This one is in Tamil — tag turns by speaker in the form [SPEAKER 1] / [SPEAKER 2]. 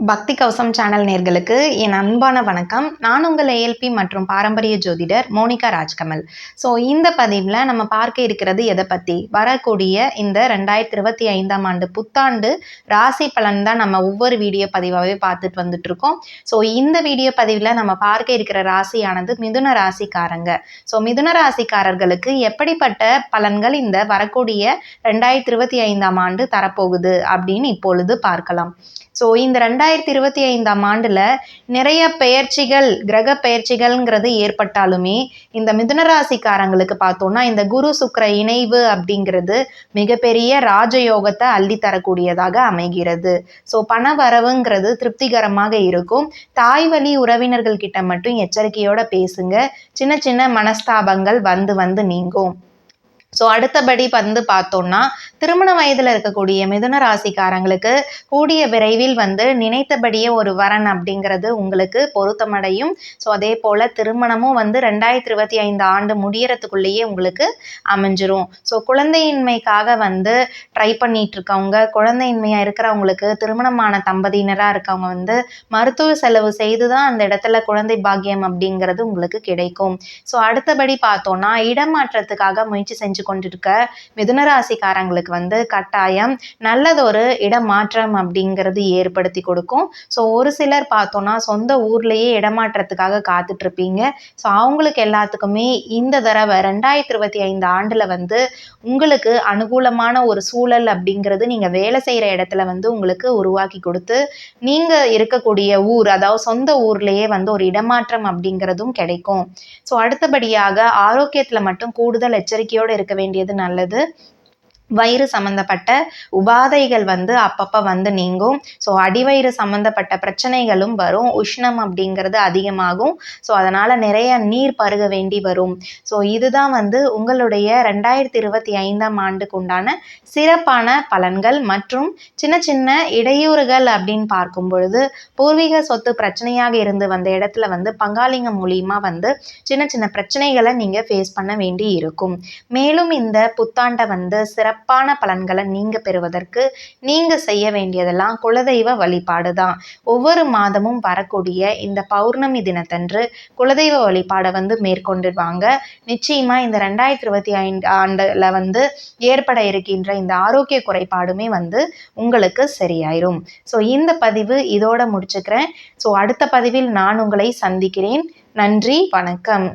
[SPEAKER 1] பக்தி கவசம் சேனல் நேர்களுக்கு என் அன்பான வணக்கம். நான் உங்கள் ஏஎல்பி மற்றும் பாரம்பரிய ஜோதிடர் மோனிகா ராஜ்கமல். ஸோ இந்த பதிவில் நம்ம பார்க்க இருக்கிறது எதை பற்றி வரக்கூடிய இந்த ரெண்டாயிரத்தி இருபத்தி ஐந்தாம் ஆண்டு புத்தாண்டு ராசி பலன் தான் நம்ம ஒவ்வொரு வீடியோ பதிவாகவே பார்த்துட்டு வந்துட்டு இருக்கோம் ஸோ இந்த வீடியோ பதிவில் நம்ம பார்க்க இருக்கிற ராசியானது மிதுன ராசிக்காரங்க. ஸோ மிதுன ராசிக்காரர்களுக்கு எப்படிப்பட்ட பலன்கள் இந்த வரக்கூடிய ரெண்டாயிரத்தி இருபத்தி ஐந்தாம் ஆண்டு தரப்போகுது அப்படின்னு இப்பொழுது பார்க்கலாம். ஸோ இந்த ரெண்டாயிரத்தி ரெண்டாயிரத்தி இருபத்தி ஐந்தாம் ஆண்டில் நிறைய பெயர்ச்சிகள் கிரக பெயர்ச்சிகள்ங்கிறது ஏற்பட்டாலுமே இந்த மிதுனராசிக்காரங்களுக்கு பார்த்தோன்னா இந்த குரு சுக்கிர இணைவு அப்படிங்கிறது மிகப்பெரிய ராஜயோகத்தை அள்ளி தரக்கூடியதாக அமைகிறது. ஸோ பண வரவுங்கிறது திருப்திகரமாக இருக்கும். தாய் வழி உறவினர்கள் கிட்ட மட்டும் எச்சரிக்கையோட பேசுங்க. சின்ன சின்ன மனஸ்தாபங்கள் வந்து வந்து நீங்கும். ஸோ அடுத்தபடி வந்து பார்த்தோம்னா திருமண வயதில் இருக்கக்கூடிய மிதுன ராசிக்காரங்களுக்கு கூடிய விரைவில் வந்து நினைத்தபடியே ஒரு வரன் அப்படிங்கிறது உங்களுக்கு பொருத்தமடையும். ஸோ அதே போல் திருமணமும் வந்து ரெண்டாயிரத்தி இருபத்தி ஐந்து ஆண்டு முடியறதுக்குள்ளேயே உங்களுக்கு அமைஞ்சிரும். ஸோ குழந்தையின்மைக்காக வந்து ட்ரை பண்ணிட்டு இருக்கவங்க குழந்தையின்மையாக இருக்கிறவங்களுக்கு திருமணமான தம்பதியினராக இருக்கவங்க வந்து மருத்துவ செலவு செய்து தான் அந்த இடத்துல குழந்தை பாக்கியம் அப்படிங்கிறது உங்களுக்கு கிடைக்கும். ஸோ அடுத்தபடி பார்த்தோம்னா இடமாற்றத்துக்காக முயற்சி செஞ்சு கொண்டிருக்க மிதுனராசிக்காரங்களுக்கு வந்து கட்டாயம் நல்லதொரு இடமாற்றம் அப்படிங்கிறது ஏற்படுத்தி கொடுக்கும். ஸோ ஒரு சிலர் பார்த்தோன்னா சொந்த ஊர்லேயே இடமாற்றத்துக்காக காத்துட்டு இருப்பீங்க ஸோ அவங்களுக்கு எல்லாத்துக்குமே இந்த தடவை ரெண்டாயிரத்தி இருபத்தி ஐந்து ஆண்டில் வந்து உங்களுக்கு அனுகூலமான ஒரு சூழல் அப்படிங்கிறது நீங்கள் வேலை செய்கிற இடத்துல வந்து உங்களுக்கு உருவாக்கி கொடுத்து நீங்கள் இருக்கக்கூடிய ஊர் அதாவது சொந்த ஊர்லேயே வந்து ஒரு இடமாற்றம் அப்படிங்கிறதும் கிடைக்கும். ஸோ அடுத்தபடியாக ஆரோக்கியத்தில் மட்டும் கூடுதல் எச்சரிக்கையோடு இருக்க வேண்டியது நல்லது. வயிறு சம்மந்தப்பட்ட உபாதைகள் வந்து அப்பப்போ வந்து நீங்கும். ஸோ அடிவயிறு சம்மந்தப்பட்ட பிரச்சனைகளும் வரும். உஷ்ணம் அப்படிங்கிறது அதிகமாகும். ஸோ அதனால் நிறைய நீர் பருக வேண்டி வரும். ஸோ இதுதான் வந்து உங்களுடைய ரெண்டாயிரத்தி இருபத்தி ஐந்தாம் ஆண்டுக்கு உண்டான சிறப்பான பலன்கள் மற்றும் சின்ன சின்ன இடையூறுகள் அப்படின்னு பார்க்கும் பொழுது பூர்வீக சொத்து பிரச்சனையாக இருந்து வந்த இடத்துல வந்து பங்காளிங்க மூலியமாக வந்து சின்ன சின்ன பிரச்சனைகளை நீங்கள் ஃபேஸ் பண்ண வேண்டி இருக்கும். மேலும் இந்த புத்தாண்டை வந்து சிறப்பு சிறப்பான பலன்களை நீங்கள் பெறுவதற்கு நீங்கள் செய்ய வேண்டியதெல்லாம் குலதெய்வ வழிபாடு தான் ஒவ்வொரு மாதமும் வரக்கூடிய இந்த பௌர்ணமி தினத்தன்று குலதெய்வ வழிபாடை வந்து மேற்கொண்டுடுவாங்க நிச்சயமாக இந்த ரெண்டாயிரத்தி இருபத்தி ஐந்து ஆண்டில் வந்து ஏற்பட இருக்கின்ற இந்த ஆரோக்கிய குறைபாடுமே வந்து உங்களுக்கு சரியாயிரும். ஸோ இந்த பதிவு இதோட முடிச்சுக்கிறேன். ஸோ அடுத்த பதிவில் நான் உங்களை சந்திக்கிறேன். நன்றி வணக்கம்.